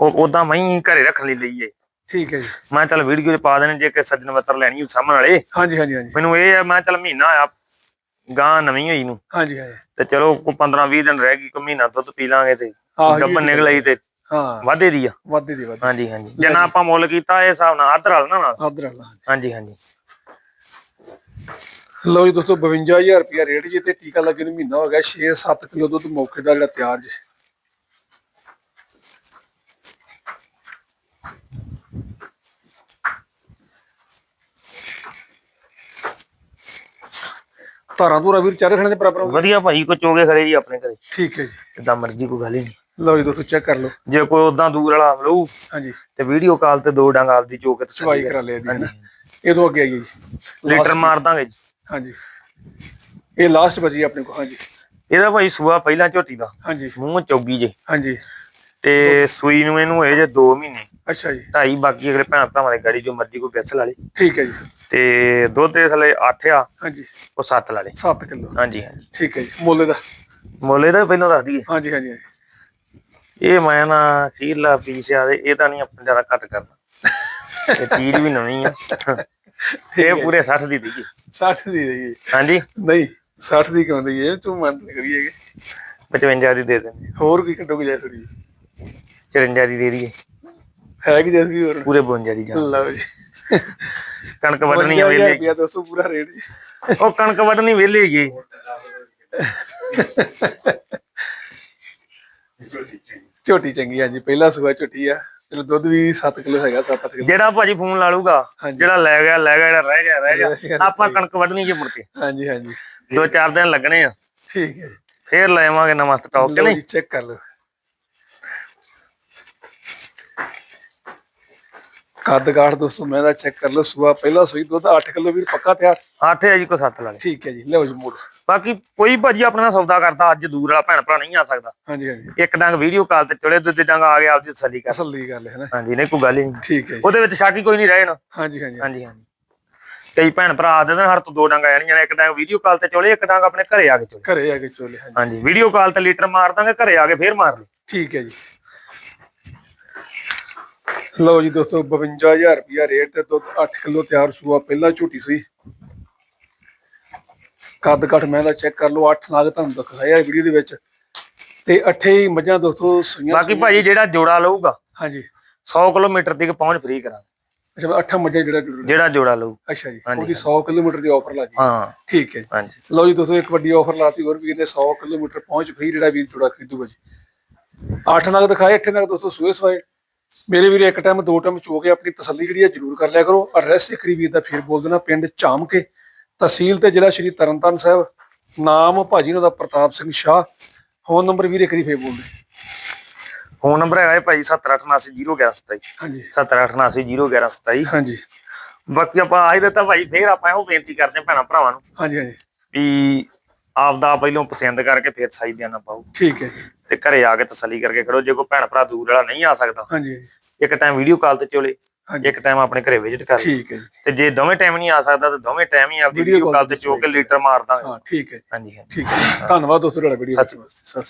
ਉਹ ਉਦਾਂ ਮੈਂ ਹੀ ਘਰੇ ਰੱਖਣ ਲਈ ਲਈ ਠੀਕ ਹੈ ਜੀ। ਮੈਂ ਚੱਲ ਵੀਡੀਓ 'ਚ ਪਾ ਦੇਣੇ ਜੇ ਕਿ ਸੱਜਣ ਮਿੱਤਰ ਲੈਣੀ ਹੋਈ ਸਾਹਮਣ ਵਾਲੇ। ਹਾਂਜੀ ਹਾਂਜੀ ਹਾਂਜੀ। ਮੈਨੂੰ ਇਹ ਆ ਮੈਂ ਚੱਲ ਮਹੀਨਾ ਆ ਗਾਂ ਨਵੀਂ ਹੋਈ ਨੂੰ। ਹਾਂਜੀ ਹਾਂਜੀ। ਤੇ ਚਲੋ ਕੋ 15 20 ਦਿਨ ਰਹਿ ਗਈ ਕੋ ਮਹੀਨਾ ਦੁੱਧ ਪੀ ਲਾਂਗੇ ਤੇ। ਗੱਬਨ ਨਿਕਲ ਆਈ ਤੇ ਹਾਂ। ਵਾਧੇ ਦੀ ਆ। ਵਾਧੇ ਦੀ ਵਾਧੇ ਹਾਂਜੀ ਹਾਂਜੀ। ਜੇ ਨਾ ਆਪਾਂ ਮੁੱਲ ਕੀਤਾ ਇਹ ਹਿਸਾਬ ਨਾਲ ਅੱਧ ਰਲ ਨਾ ਨਾਲ। ਆਦਰ ਅੱਲਾ ਹਾਂਜੀ ਹਾਂਜੀ। ਲਓ ਜੀ ਦੋਸਤੋ 52000 ਰੁਪਿਆ ਰੇਟ ਜੀ ਤੇ ਟੀਕਾ ਲੱਗੇ ਨੂੰ ਮਹੀਨਾ ਹੋ ਗਿਆ 6-7 ਕਿਲੋ ਦੁੱਧ ਮੌਕੇ ਦਾ ਜਿਹੜਾ ਤਿਆਰ ਜੀ। ਧਾਰਾਂ ਧੂਰਾ ਵੀਰ ਚਾਰੇ ਖਾਣੇ ਦੇ ਬਰਾਬਰ? ਵਧੀਆ ਭਾਈ ਕੋ ਚੋਗੇ ਖੜੇ ਜੀ ਆਪਣੇ ਘਰੇ। ਠੀਕ ਹੈ ਜੀ। ਜਿੱਦਾਂ ਮਰਜ਼ੀ ਕੋਈ ਗੱਲ ਹੀ ਨਹੀਂ। ਲਓ ਜੀ ਦੋਸਤੋ ਚੈੱਕ ਕਰ ਲਓ। ਜੇ ਕੋਈ ਉਦਾਂ ਦੂਰ ਵਾਲਾ ਲਊ ਹਾਂਜੀ। ਤੇ ਵੀਡੀਓ ਕਾਲ ਤੇ ਦੋ ਡੰਗ ਆਪਦੀ ਚੋ ਕੇ ਚਵਾਈ ਕਰਾ ਲਿਆ ਜੀ। ਹਨਾ। ਇਹ ਤੋਂ ਅੱਗੇ ਆਈਏ ਜੀ। ਲੀਟਰ ਮਾਰ ਦਾਂਗੇ ਜੀ। ਹਾਂਜੀ। ਇਹ ਲਾਸਟ ਬਜੀ ਆਪਣੇ ਕੋਲ ਹਾਂਜੀ। ਇਹਦਾ ਭਾਈ ਸੂਆ ਪਹਿਲਾਂ ਝੋਟੀ ਦਾ। ਹਾਂਜੀ। ਮੂੰਹ ਚੌਗੀ ਜੇ। ਹਾਂਜੀ। ਤੇ ਸੂਈ ਨੂੰ ਇਹਨੂੰ ਹੋਏ ਜੇ 2 ਮਹੀਨੇ ਅੱਛਾ ਜੀ। ਢਾਈ ਬਾਕੀ ਅਗਲੇ ਭੈਣ ਭਰਾਵਾਂ ਦੇ ਗਾੜੀ ਜੋ ਮਰਜ਼ੀ ਕੋਈ ਲਾ ਲੇ ਠੀਕ ਹੈ ਜੀ। ਤੇ ਦੁੱਧ ਦੇ ਥਲੇ 8 ਆ ਹਾਂਜੀ। ਉਹ 7 ਲਾ ਲੇ। 7 ਕਿਲੋ। ਹਾਂਜੀ ਹਾਂਜੀ। ਠੀਕ ਹੈ ਜੀ। ਮੁੱਲ ਦਾ ਮੁੱਲ ਇਹਦਾ ਪਹਿਲਾਂ ਦੱਸ ਦਈਏ। ਹਾਂਜੀ ਹਾਂਜੀ। ਇਹ ਮੈਂ ਨਾ ਖੀਰਲਾ ਪੀਸ ਆ ਇਹ ਤਾਂ ਨਹੀਂ ਆਪਾਂ ਜ਼ਿਆਦਾ ਘੱਟ ਕਰਨਾ। ਇਹ ਚੀਜ਼ ਵੀ ਨਵੀਂ ਆ। ਇਹ ਪੂਰੇ 60 ਦੀ ਦੀਏ 60 ਦੀ ਰਹੀ ਹਾਂਜੀ? ਨਹੀਂ 60 ਦੀ ਕਿਉਂ ਦੀ ਇਹ ਤੂੰ ਮੰਨ ਕਰੀਏਗੇ 55 ਦੀ ਦੇ ਦਿੰਦੇ। ਹੋਰ ਕੀ ਕੱਢੋਗੇ ਜੈਸ ਦੀ 54 ਦੀ ਦੇ ਦਈਏ। ਹੈ ਕਿ ਜੈਸ ਵੀ ਹੋਰ? ਪੂਰੇ 52 ਦੀ ਜਾਨ ਲਓ ਜੀ। ਕਣਕ ਵੱਢਣੀ 50000 ਵੇਲੇ ਰੁਪਿਆ ਦੋਸਤੋ ਪੂਰਾ ਰੇਟ। ਜੀ ਉਹ ਕਣਕ ਵੱਢਣੀ ਵੇਲੇ ਜੀ ਝੋਟੀ ਚੰਗੀ ਆ ਜੀ ਪਹਿਲਾ ਸੂਆ ਝੋਟੀ ਆ ਚਲੋ ਦੁੱਧ ਵੀ 7 ਕਿਲੋ ਹੈਗਾ 7-8 ਕਿਲੋ। ਜਿਹੜਾ ਭਾਜੀ ਫੋਨ ਲਾ ਲੂਗਾ ਹਾਂਜੀ। ਜਿਹੜਾ ਲੈ ਗਿਆ ਲੈ ਗਿਆ ਜਿਹੜਾ ਰਹਿ ਗਿਆ ਰਹਿ ਗਿਆ ਆਪਾਂ ਕਣਕ ਵੱਢਣੀ ਜੇ ਮੁੜ ਕੇ। ਹਾਂਜੀ ਹਾਂਜੀ। ਦੋ ਚਾਰ ਦਿਨ ਲੱਗਣੇ ਆ। ਠੀਕ ਹੈ ਫੇਰ ਲੈ ਆਵਾਂਗੇ ਨਵਾਂ ਸਟਾਕ ਨਹੀਂ? ਚੈੱਕ ਕਰ ਲਓ। ਕੱਦ ਗਾੜ ਦੋਸਤੋ ਮੈਂ ਦਾ ਚੈੱਕ ਕਰ ਲਓ ਸੂਆ ਪਹਿਲਾ ਸੂਈ ਦੁੱਧ 8 ਕਿਲੋ ਵੀਰ ਪੱਕਾ ਤਿਆਰ? ਅੱਠ ਹੈ ਜੀ ਕੋ ਸੱਤ ਲਾ ਲੇ ਠੀਕ ਹੈ ਜੀ ਲਓ ਜੀ ਮੋੜ। ਬਾਕੀ ਕੋਈ ਭਾਜੀ ਆਪਣੇ ਨਾਲ ਸੌਦਾ ਕਰਦਾ ਅੱਜ ਦੂਰ ਵਾਲਾ ਭੈਣ ਭਰਾ ਨਹੀਂ ਆ ਸਕਦਾ। ਹਾਂਜੀ ਹਾਂਜੀ। ਇੱਕ ਡੰਗ ਵੀਡੀਓ ਕਾਲ ਤੇ ਚੁੜੇ ਦੂਜੇ ਡੰਗ ਆ ਗਿਆ ਆਪਦੀ ਤਸੱਲੀ ਕਰ। ਅਸਲ ਗੱਲ ਹੈ ਨਾ। ਹਾਂਜੀ ਨਹੀਂ ਕੋਈ ਗੱਲ ਹੀ ਨਹੀਂ। ਠੀਕ ਹੈ ਉਹਦੇ ਵਿੱਚ ਸ਼ੱਕ ਹੀ ਕੋਈ ਨਹੀਂ ਰਹਿ ਜਾਣਾ ਹਾਂਜੀ ਹਾਂਜੀ। ਹਾਂਜੀ ਹਾਂਜੀ। ਕਈ ਭੈਣ ਭਰਾ ਆਦੇ ਨੇ ਹਰ ਤੋਂ ਦੋ ਡੰਗ ਆ ਜਾਣੀਆਂ ਨੇ ਇੱਕ ਡੰਗ ਵੀਡੀਓ ਕਾਲ ਤੇ ਚੋਲੇ ਇੱਕ ਡੰਗ ਆਪਣੇ ਘਰੇ ਆ ਕੇ ਚੋਲੇ। ਘਰੇ ਆ ਕੇ ਚੋਲੇ ਹਾਂਜੀ। ਹਾਂਜੀ ਵੀਡੀਓ ਕਾਲ ਤੇ ਲੀਟਰ ਮਾਰ ਦਾਂਗੇ ਘਰੇ ਆ ਕੇ ਫੇਰ ਮਾਰ ਲਈ ਠੀਕ ਹੈ ਜੀ। ਲਓ ਜੀ ਦੋਸਤੋ 52000 ਰੁਪਿਆ ਰੇਟ ਤੇ ਦੁੱਧ 8 ਕਿਲੋ ਤਿਆਰ ਸੂਆ ਪਹਿਲਾ ਝੂਟੀ ਸੂਈ ਕੱਦ ਕੱਟ ਮੈਂ ਦਾ ਚੈੱਕ ਕਰ ਲਓ 8 ਨਾਗ ਤੁਹਾਨੂੰ ਦਿਖਾਇਆ ਵੀਡੀਓ ਦੇ ਵਿੱਚ। ਤੇ ਅੱਠੇ ਹੀ ਮੱਝਾਂ ਦੋਸਤੋ ਸੂਈਆਂ ਬਾਕੀ ਭਾਜੀ ਜਿਹੜਾ ਜੋੜਾ ਲਊਗਾ ਹਾਂਜੀ। 100 ਕਿਲੋਮੀਟਰ ਤੱਕ ਪਹੁੰਚ ਫ੍ਰੀ ਕਰਾਂਗੇ। ਅੱਛਾ ਅੱਠਾਂ ਮੱਝਾਂ ਜਿਹੜਾ ਜੁੜ ਜਿਹੜਾ ਜੋੜਾ ਲਊ। ਅੱਛਾ ਜੀ ਹਾਂਜੀ, ਉਹਦੀ 100 ਕਿਲੋਮੀਟਰ ਦੀ ਆਫਰ ਲੱਗੀ ਹਾਂ। ਠੀਕ ਹੈ ਜੀ। ਹਾਂਜੀ। ਲਓ ਜੀ ਦੋਸਤੋ ਇੱਕ ਵੱਡੀ ਆਫਰ ਲਾਤੀ ਹੋਰ ਵੀਰ ਨੇ 100 ਕਿਲੋਮੀਟਰ ਪਹੁੰਚ ਫ੍ਰੀ ਜਿਹੜਾ ਵੀਰ ਜੁੜਾ ਖਰੀਦੂਗਾ ਜੀ। ਅੱਠ ਨਗ ਦਿਖਾਏ ਅੱਠੇ ਨਗ ਦੋਸਤੋ ਸੂਏ ਸਵਾਏ। ਮੇਰੇ ਵੀਰੇ ਇੱਕ ਟਾਈਮ ਦੋ ਟਾਈਮ ਚੋ ਕੇ ਆਪਣੀ ਤਸੱਲੀ ਜਿਹੜੀ ਹੈ ਜ਼ਰੂਰ ਕਰ ਲਿਆ ਕਰੋ। ਐਡਰੈਸ ਇੱਕ ਵਾਰੀ ਵੀਰ ਦਾ ਫਿਰ ਬੋਲ ਦੇਣਾ ਪਿੰਡ ਝਾਮ ਕੇ ਤਹਿਸੀਲ ਤੇ ਜ਼ਿਲ੍ਹਾ ਸ਼੍ਰੀ ਤਰਨਤਾਰਨ ਸਾਹਿਬ। ਨਾਮ ਭਾਜੀ ਉਹਨਾਂ ਦਾ ਪ੍ਰਤਾਪ ਸਿੰਘ ਸ਼ਾਹ। ਫੋਨ ਨੰਬਰ ਵੀਰੇ ਇੱਕ ਵਾਰੀ ਫੇਰ ਬੋਲ ਦੇ। ਫੋਨ ਨੰਬਰ ਹੈਗਾ ਹੈ ਭਾਈ 7878011127 ਹਾਂਜੀ। 7878011127 ਹਾਂਜੀ। ਬਾਕੀ ਆਪਾਂ ਆਜ ਦਿੱਤਾ ਭਾਈ ਫੇਰ ਆਪਾਂ ਇਹੋ ਬੇਨਤੀ ਕਰਦੇ ਭੈਣਾਂ ਭਰਾਵਾਂ ਨੂੰ ਹਾਂਜੀ ਹਾਂਜੀ। ਵੀ ਆਪਦਾ ਪਹਿਲੋਂ ਪਸੰਦ ਕਰਕੇ ਫੇਰ ਸਾਈ ਦੇਣਾ ਪਾਓ। ਠੀਕ ਹੈ ਤੇ ਘਰੇ ਆ ਕੇ ਤਸੱਲੀ ਕਰਕੇ ਖੜੋ ਜੇ ਕੋਈ ਭੈਣ ਭਰਾ ਦੂਰ ਵਾਲਾ ਨਹੀਂ ਆ ਸਕਦਾ। ਹਾਂਜੀ। ਇੱਕ ਟਾਈਮ ਵੀਡੀਓ ਕਾਲ ਤੇ ਚੋਲੇ ਇੱਕ ਟਾਈਮ ਆਪਣੇ ਘਰੇ ਵਿਜ਼ਿਟ ਕਰ ਠੀਕ ਹੈ ਤੇ ਜੇ ਦੋਵੇਂ ਟਾਈਮ ਨਹੀਂ ਆ ਸਕਦਾ ਤਾਂ ਦੋਵੇਂ ਟਾਈਮ ਹੀ ਆਪਦੀ ਵੀਡੀਓ ਕਾਲ ਤੇ ਚੋ ਕੇ ਲੀਟਰ ਮਾਰ ਦਾਂਗੇ। ਹਾਂ ਠੀਕ ਹੈ ਹਾਂਜੀ ਹਾਂਜੀ। ਠੀਕ ਹੈ ਧੰਨਵਾਦ ਦੋਸਤੋ ਤੁਹਾਡਾ ਵੀਡੀਓ ਸਤਿ ਸ਼੍ਰੀ ਅਕਾਲ।